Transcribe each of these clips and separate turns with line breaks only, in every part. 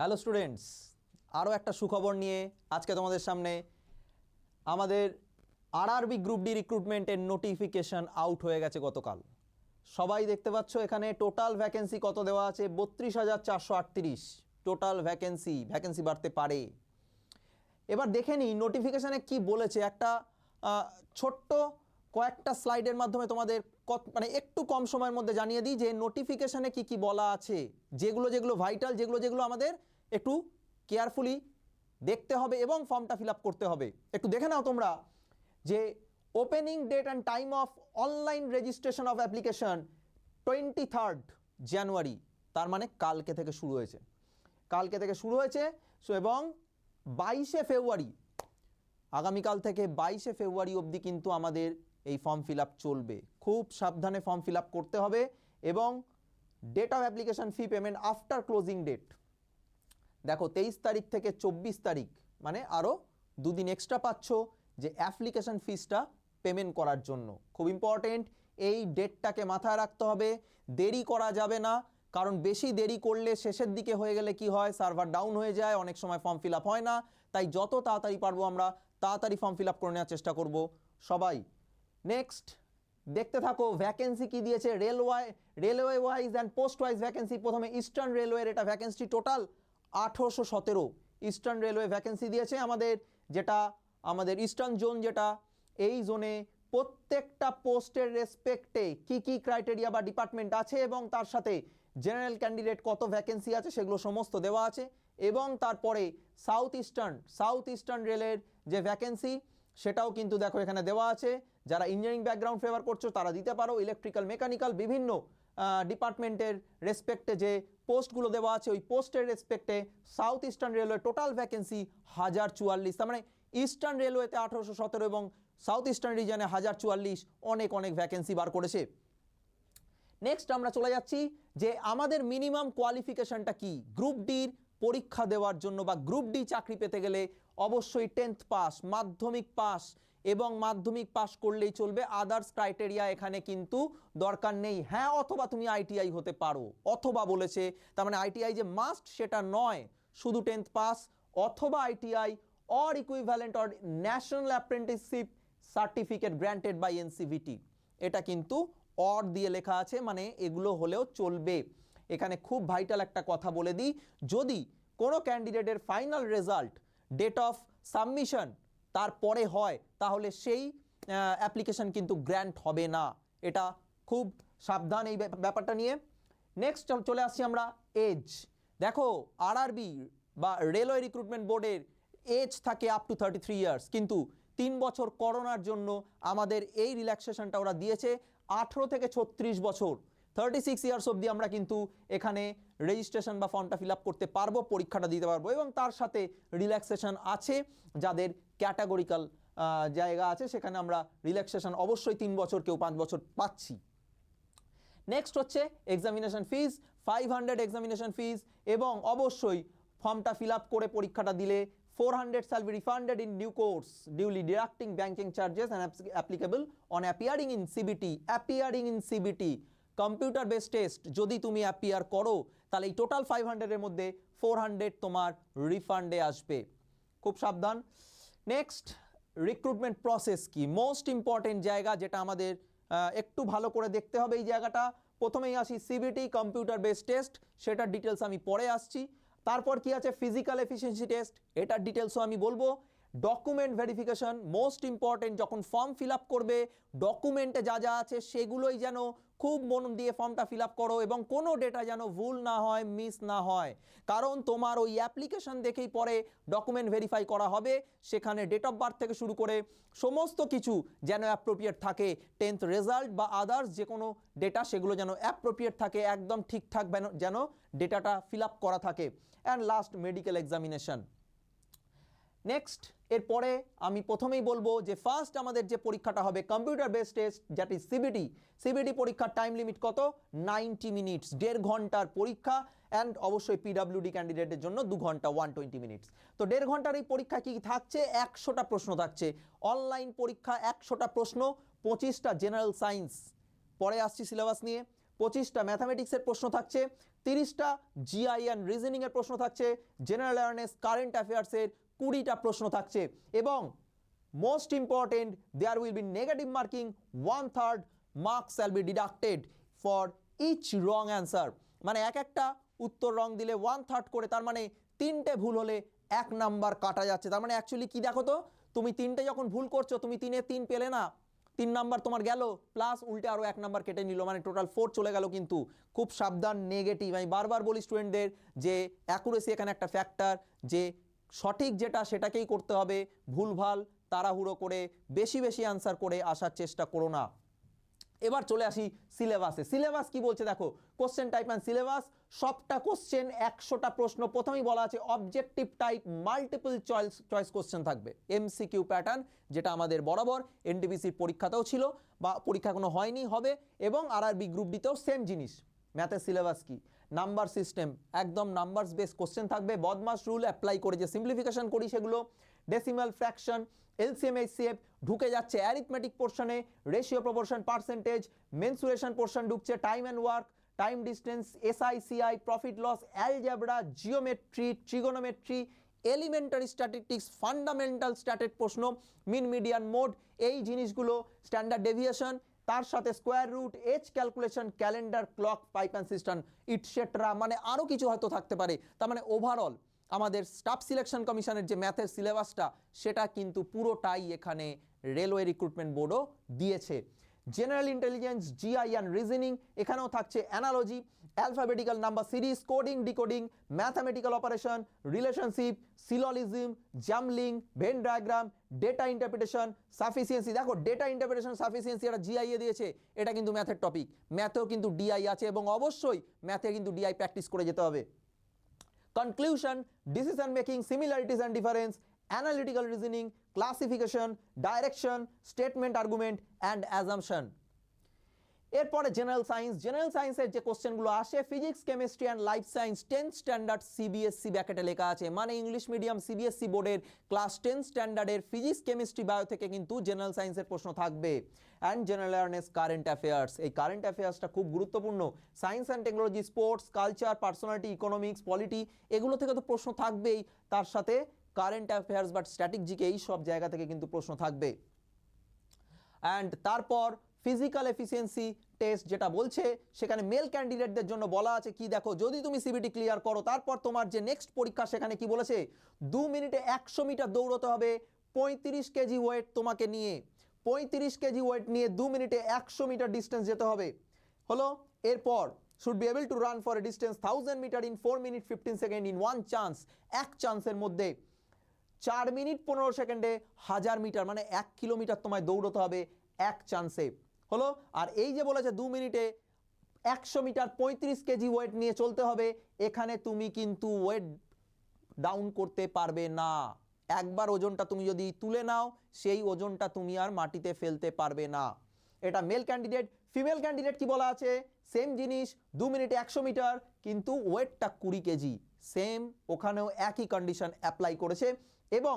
Hello students আরও একটা সুখবর নিয়ে আজকে তোমাদের সামনে। আমাদের আরআরবি গ্রুপ ডি রিক্রুটমেন্টের নোটিফিকেশন আউট হয়ে গেছে গতকাল। সবাই দেখতে পাচ্ছ এখানে টোটাল ভ্যাকেন্সি কত দেওয়া আছে? বত্রিশ হাজার চারশো আটত্রিশ। টোটাল ভ্যাকেন্সি ভ্যাকেন্সি বাড়তে পারে। এবার দেখে নিই নোটিফিকেশানে কি বলেছে। একটা ছোট্ট কয়েকটা স্লাইডের মাধ্যমে তোমাদের মানে একটু কম সময়ের মধ্যে জানিয়ে দিই যে নোটিফিকেশানে কি কি বলা আছে। যেগুলো যেগুলো ভাইটাল যেগুলো যেগুলো আমাদের একটু কেয়ারফুলি দেখতে হবে এবং ফর্মটা ফিল করতে হবে। একটু দেখে নাও তোমরা যে opening date and time of online registration of application twenty third January তার মানে কালকে থেকে শুরু হয়েছে। কালকে থেকে শুরু হয়েছে সো এবং বাইশে ফেব্রুয়ারি আগামীকাল থেকে বাইশে ফেব্রুয়ারি অবধি কিন্তু আমাদের এই ফর্ম ফিল চলবে। খুব সাবধানে ফর্ম ফিল করতে হবে এবং date of application fee payment after closing date দেখো, তেইশ তারিখ থেকে চব্বিশ তারিখ মানে আরও দুদিন এক্সট্রা পাচ্ছ যে অ্যাপ্লিকেশন ফিসটা পেমেন্ট করার জন্য। খুব ইম্পর্টেন্ট এই ডেটটাকে মাথায় রাখতে হবে। দেরি করা যাবে না, কারণ বেশি দেরি করলে শেষের দিকে হয়ে গেলে কি হয়? সার্ভার ডাউন হয়ে যায়, অনেক সময় ফর্ম ফিল আপ হয় না। তাই যত তাড়াতাড়ি পারব আমরা, তাড়াতাড়ি ফর্ম ফিল আপ করে নেওয়ার চেষ্টা করব। সবাই নেক্সট দেখতে থাকো ভ্যাকেন্সি কি দিয়েছে? Railway railway wise and post wise vacancy প্রথমে ইস্টার্ন রেলওয়ের এটা ভ্যাকেন্সি টোটাল আঠেরোশো সতেরো ইস্টার্ন রেলওয়ে ভ্যাকেন্সি দিয়েছে আমাদের, যেটা আমাদের ইস্টার্ন জোন যেটা, এই জোনে প্রত্যেকটা পোস্টের রেসপেক্টে কি কি ক্রাইটেরিয়া বা ডিপার্টমেন্ট আছে এবং তার সাথে জেনারেল ক্যান্ডিডেট কত ভ্যাকেন্সি আছে সেগুলো সমস্ত দেওয়া আছে এবং তারপরে সাউথ ইস্টার্ন সাউথ ইস্টার্ন রেলের যে ভ্যাকেন্সি সেটাও কিন্তু দেখো এখানে দেওয়া আছে। যারা ইঞ্জিনিয়ারিং ব্যাকগ্রাউন্ড ফেভার করছ তারা দিতে পারো ইলেকট্রিক্যাল মেকানিক্যাল বিভিন্ন ডিপার্টমেন্টের রেসপেক্টে যে পোস্টগুলো দেওয়া আছে, ওই পোস্টের রেসপেক্টে south eastern railway total vacancy হাজার চুয়াল্লিশ। তার মানে ইস্টার্ন রেলওয়েতে আঠারোশো সতেরো এবং সাউথ ইস্টার্ন রিজনে হাজার চুয়াল্লিশ অনেক অনেক ভ্যাকেন্সি বার করেছে। নেক্সট আমরা চলে যাচ্ছি যে আমাদের মিনিমাম কোয়ালিফিকেশনটা কি? গ্রুপ ডির পরীক্ষা দেওয়ার জন্য বা গ্রুপ ডি চাকরি পেতে গেলে অবশ্যই টেন্থ পাস মাধ্যমিক পাস এবং মাধ্যমিক পাশ করলেই চলবে। আদার্স ক্রাইটেরিয়া এখানে কিন্তু দরকার নেই। হ্যাঁ অথবা তুমি আইটিআই হতে পারো, অথবা বলেছে, তার মানে আইটিআই যে মাস্ট সেটা নয়, শুধু টেন্থ পাস অথবা ITI or equivalent or national apprenticeship certificate granted by NCVT এটা কিন্তু অর দিয়ে লেখা আছে মানে এগুলো হলেও চলবে। এখানে খুব ভাইটাল একটা কথা বলে দিই, যদি কোনো ক্যান্ডিডেটের final result date of submission তারপরে হয়, তাহলে সেই অ্যাপ্লিকেশন কিন্তু গ্র্যান্ট হবে না। এটা খুব সাবধান এই ব্যাপ- ব্যাপারটা নিয়ে। নেক্সট চলে আসছি আমরা এজ দেখো আরআরবি বা রেলওয়ে রিক্রুটমেন্ট বোর্ডের এজ থাকে up to thirty three years কিন্তু তিন বছর করোনার জন্য আমাদের এই রিল্যাক্সেশনটা ওরা দিয়েছে আঠেরো থেকে ছত্রিশ বছর। থার্টি সিক্স ইয়ার্স অবধি আমরা কিন্তু এখানে রেজিস্ট্রেশন বা ফর্মটা ফিল আপ করতে পারব, পরীক্ষাটা দিতে পারব এবং তার সাথে রিল্যাক্সেশন আছে, যাদের ক্যাটাগরিক্যাল জায়গা আছে, সেখানে আমরা রিল্যাক্সেশন অবশ্যই তিন বছর কেউ পাঁচ বছর পাচ্ছি। নেক্সট হচ্ছে examination fees five hundred examination fees এবং অবশ্যই ফর্মটা ফিল আপ করে পরীক্ষাটা দিলে four hundred shall be refunded in due course duly deducting banking charges and applicable on appearing in CBT appearing in CBT computer base test যদি তুমি appear করো, তাহলে এই টোটাল ফাইভ হান্ড্রেডের মধ্যে ফোর হান্ড্রেড তোমার রিফান্ডে আসবে। খুব সাবধান। নেক্সট রিক্রুটমেন্ট প্রসেস কি? মোস্ট ইম্পর্টেন্ট জায়গা যেটা আমাদের একটু ভালো করে দেখতে হবে এই জায়গাটা। প্রথমেই আসি সিবিটি কম্পিউটার বেস টেস্ট সেটার ডিটেলস আমি পরে আসছি। তারপর কি আছে? ফিজিক্যাল এফিসিয়েন্সি টেস্ট এটার ডিটেলসও আমি বলব। ডকুমেন্ট ভেরিফিকেশন মোস্ট ইম্পর্টেন্ট যখন ফর্ম ফিল আপ করবে ডকুমেন্টে যা যা আছে সেগুলোই যেন খুব মন দিয়ে ফর্মটা ফিল আপ করো এবং কোনো ডেটা যেন ভুল না হয় মিস না হয়। কারণ তোমার ওই অ্যাপ্লিকেশন দেখেই পরে ডকুমেন্ট ভেরিফাই করা হবে, সেখানে ডেট অফ বার্থ থেকে শুরু করে সমস্ত কিছু যেন অ্যাপ্রোপ্রিয়েট থাকে টেন্থ রেজাল্ট বা আদার্স যে কোনো ডেটা সেগুলো যেন অ্যাপ্রোপ্রিয়েট থাকে, একদম ঠিকঠাক যেন- ডেটাটা ফিল আপ করা থাকে। And last medical examination next এরপরে আমি প্রথমেই বলব যে ফার্স্ট আমাদের যে পরীক্ষাটা হবে computer base test that is CBT CBT পরীক্ষার টাইম লিমিট কত? নাইনটি মিনিটস দেড় ঘণ্টার পরীক্ষা অ্যান্ড অবশ্যই পিডাব্লিউডি ক্যান্ডিডেটের জন্য দু ঘণ্টা ওয়ান টোয়েন্টি মিনিটস তো দেড় ঘণ্টার এই পরীক্ষা কি থাকছে? একশোটা প্রশ্ন থাকছে। অনলাইন পরীক্ষা একশোটা প্রশ্ন, পঁচিশটা জেনারেল সায়েন্স পরে আসছি সিলেবাস নিয়ে। পঁচিশটা ম্যাথামেটিক্সের প্রশ্ন থাকছে। তিরিশটা জিআই অ্যান্ড রিজনিংয়ের প্রশ্ন থাকছে। জেনারেল অ্যাওয়ারনেস কারেন্ট অ্যাফেয়ার্সের কুড়িটা প্রশ্ন থাকছে এবং most important there will be negative marking one third marks shall be deducted for each wrong answer মানে এক একটা উত্তর রং দিলে ওয়ান থার্ড করে, তার মানে তিনটে ভুল হলে এক নাম্বার কাটা যাচ্ছে। তার মানে অ্যাকচুয়ালি কী দেখো তো? তুমি তিনটে যখন ভুল করছ, তুমি তিনে তিন পেলে না। তিন নাম্বার তোমার গেল প্লাস উল্টে আরও এক নাম্বার কেটে নিল মানে টোটাল ফোর চলে গেল কিন্তু। খুব সাবধান নেগেটিভ আমি বারবার বলি স্টুডেন্টদের যে অ্যাকুরেসি এখানে একটা ফ্যাক্টর যে সঠিক যেটা সেটাকেই করতে হবে, ভুলভাল তাড়াহুড়ো করে, বেশি বেশি আনসার করে আসার চেষ্টা করো না। এবার চলে আসি সিলেবাসে সিলেবাস কি বলছে দেখো? কোশ্চেন টাইপ অ্যান্ড সিলেবাস সবটা কোশ্চেন একশোটা প্রশ্ন প্রথমেই বলা আছে objective type multiple choice choice question থাকবে। এমসিকিউ প্যাটার্ন যেটা আমাদের বরাবর এনটিপিসির পরীক্ষাতেও ছিল বা পরীক্ষা কোনো হয়নি, হবে এবং আর আরবি গ্রুপ ডিতেও সেম জিনিস। ম্যাথের সিলেবাস কি? নাম্বার সিস্টেম, একদম নাম্বারস বেস কোশ্চেন থাকবে। বদমাস রুল অ্যাপ্লাই করে যে সিম্পলিফিকেশন করি সেগুলো ডেসিমাল ফ্র্যাকশন এলসিএম এইচসিএফ ঢুকে যাচ্ছে arithmetic পোর্শনে ratio proportion percentage mensuration portion ঢুকছে time and work time distance SICI profit loss algebra geometry trigonometry elementary statistics fundamental stated প্রশ্ন mean median mode এই জিনিসগুলো স্ট্যান্ডার্ড ডেভিয়েশন তার সাথে square root age calculation calendar clock pipe and system etcetera মানে আরও কিছু হয়তো থাকতে পারে। তার মানে ওভারঅল আমাদের স্টাফ সিলেকশন কমিশনের যে ম্যাথের সিলেবাসটা সেটা কিন্তু পুরোটাই এখানে রেলওয়ে রিক্রুটমেন্ট বোর্ডও দিয়েছে। General intelligence GI and reasoning এখানেও থাকছে analogy alphabetical number series coding decoding mathematical operation relationship syllogism jumbling Venn diagram data interpretation sufficiency দেখো ডেটা ইন্টারপ্রিটেশন সাফিসিয়েন্সি এটা জিআইএ দিয়েছে এটা কিন্তু ম্যাথের টপিক ম্যাথেও কিন্তু ডিআই আছে এবং অবশ্যই ম্যাথে কিন্তু ডিআই প্র্যাকটিস করে যেতে হবে। Conclusion, decision making similarities and difference analytical reasoning classification direction statement argument and assumption. এরপরে জেনারেল সায়েন্স জেনারেল সায়েন্সের যে কোশ্চেনগুলো আসে physics chemistry and life science tenth standard CBSE ব্যাকেটে লেখা আছে মানে ইংলিশ মিডিয়াম সিবিএসসি বোর্ডের ক্লাস টেন স্ট্যান্ডার্ডের ফিজিক্স কেমিস্ট্রি বায়ো থেকে কিন্তু জেনারেল সায়েন্সের প্রশ্ন থাকবে। And general awareness current affairs এই কারেন্ট অ্যাফেয়ার্সটা খুব গুরুত্বপূর্ণ। Science and technology sports culture personality economics polity এগুলো থেকে তো প্রশ্ন থাকবেই। তার সাথে কারেন্ট অ্যাফেয়ার্স বাট স্ট্র্যাটেজিকে এই সব জায়গা থেকে কিন্তু প্রশ্ন থাকবে। অ্যান্ড তারপর ফিজিক্যাল এফিসিয়েন্সি টেস্ট যেটা বলছে, সেখানে মেল ক্যান্ডিডেটদের জন্য বলা আছে, কি দেখো, যদি তুমি সিবিটি ক্লিয়ার করো, তারপর তোমার যে নেক্সট পরীক্ষা সেখানে কি বলেছে, দু মিনিটে একশো মিটার দৌড়তে হবে, পঁয়ত্রিশ কেজি ওয়েট তোমাকে নিয়ে, পঁয়ত্রিশ কেজি ওয়েট নিয়ে দু মিনিটে একশো মিটার ডিস্টেন্স যেতে হবে। হলো, এরপর should be able to run for a distance thousand metre in four minute fifteen second in one chance এক চান্সের মধ্যে, চার মিনিট পনেরো সেকেন্ডে হাজার মিটার মানে এক কিলোমিটার তোমায় দৌড়তে হবে এক চান্সে হলো। আর এই যে বলেছে দু মিনিটে একশো মিটার পঁয়ত্রিশ কেজি ওয়েট নিয়ে চলতে হবে, এখানে তুমি কিন্তু ওয়েট ডাউন করতে পারবে না। একবার ওজনটা তুমি যদি তুলে নাও, সেই ওজনটা তুমি আর মাটিতে ফেলতে পারবে না। এটা মেল ক্যান্ডিডেট ফিমেল ক্যান্ডিডেট কি বলা আছে? সেম জিনিস, দু মিনিটে একশো মিটার, কিন্তু ওয়েটটা কুড়ি কেজি। সেম ওখানেও একই কন্ডিশন অ্যাপ্লাই করেছে। এবং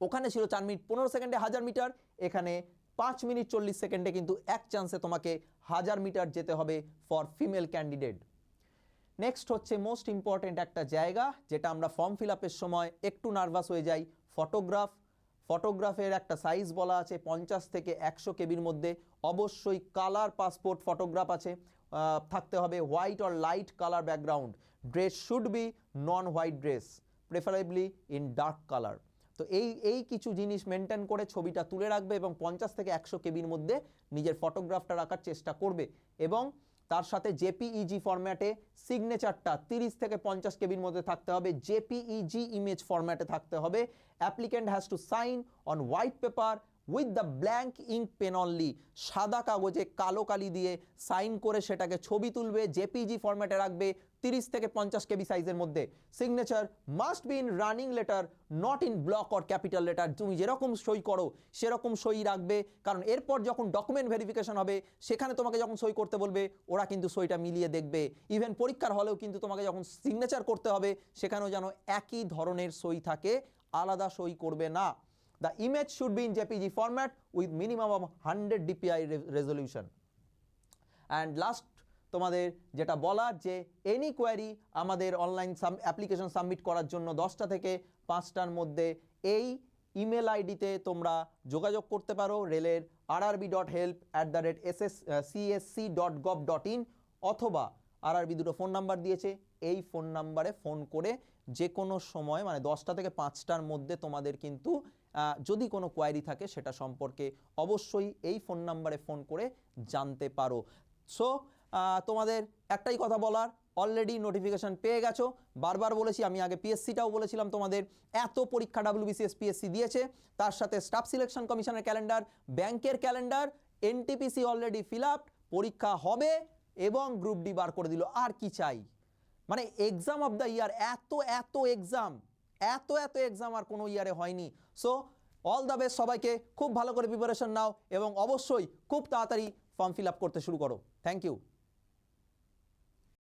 ওখানে ছিল চার মিনিট পনেরো সেকেন্ডে হাজার মিটার, এখানে পাঁচ মিনিট চল্লিশ সেকেন্ডে কিন্তু এক চান্সে তোমাকে হাজার মিটার যেতে হবে ফর ফিমেল ক্যান্ডিডেট নেক্সট হচ্ছে মোস্ট ইম্পর্ট্যান্ট একটা জায়গা, যেটা আমরা ফর্ম ফিল আপের সময় একটু নার্ভাস হয়ে যাই ফটোগ্রাফ ফটোগ্রাফের একটা সাইজ বলা আছে, পঞ্চাশ থেকে একশো কেবির মধ্যে। অবশ্যই কালার পাসপোর্ট ফটোগ্রাফ আছে থাকতে হবে white or light colour background dress should be non white dress preferably in dark colour তো এই এই কিছু জিনিস মেনটেন করে ছবিটা তুলে রাখবে এবং পঞ্চাশ থেকে একশো কেবির মধ্যে নিজের ফটোগ্রাফটা রাখার চেষ্টা করবে এবং তার সাথে জেপিইজি ফরম্যাটে সিগনেচারটা তিরিশ থেকে পঞ্চাশ কেবির মধ্যে থাকতে হবে, জেপিইজি ইমেজ ফরম্যাটে থাকতে হবে। Applicant has to sign on white paper with the black ink pen only সাদা কাগজে কালো কালি দিয়ে সাইন করে সেটাকে ছবি তুলবে জেপিজি ফরম্যাটে রাখবে তিরিশ থেকে পঞ্চাশ কেবি সাইজের মধ্যে signature must be in running letter not in block or capital letter তুমি যেরকম সই করো, সেরকম সই রাখবে। কারণ এরপর যখন ডকুমেন্ট ভেরিফিকেশন হবে, সেখানে তোমাকে যখন সই করতে বলবে, ওরা কিন্তু সইটা মিলিয়ে দেখবে। ইভেন পরীক্ষার হলেও কিন্তু তোমাকে যখন সিগনেচার করতে হবে, সেখানেও যেন একই ধরনের সই থাকে, আলাদা সই করবে না। The image should be in JPG format with minimum of 100 dpi resolution and last তোমাদের যেটা বলার যে এনি কোয়ারি আমাদের অনলাইন সাম অ্যাপ্লিকেশন সাবমিট করার জন্য দশটা থেকে পাঁচটার মধ্যে এই ইমেল আইডিতে তোমরা যোগাযোগ করতে পারো রেলের RRB dot help at the rate S S CSC dot gov dot in অথবা আরআরবি দুটো ফোন নাম্বার দিয়েছে। এই ফোন নাম্বারে ফোন করে যে কোনো সময় মানে দশটা থেকে পাঁচটার মধ্যে তোমাদের কিন্তু যদি কোনো কোয়ারি থাকে সেটা সম্পর্কে অবশ্যই এই ফোন নাম্বারে ফোন করে জানতে পারো। সো তোমাদের একটাই কথা বলার অলরেডি নোটিফিকেশন পেয়ে গেছো। বারবার বলেছি, আমি আগে পিএসসিটাও বলেছিলাম তোমাদের, এত পরীক্ষা ডাব্লিউবিসিএস পিএসসি দিয়েছে। তার সাথে স্টাফ সিলেকশন কমিশনের ক্যালেন্ডার ব্যাংকের calendar NTPC already fill up পরীক্ষা হবে এবং গ্রুপ ডি বার করে দিল। আর কি চাই? মানে এক্সাম অফ দ্য ইয়ার এত এত এক্সাম এত এত এক্সাম আর কোনো ইয়ারে হয়নি। সো অল দ্য বেস্ট সবাইকে, খুব ভালো করে প্রিপারেশন নাও এবং অবশ্যই খুব তাড়াতাড়ি ফর্ম ফিল আপ করতে শুরু করো। Thank you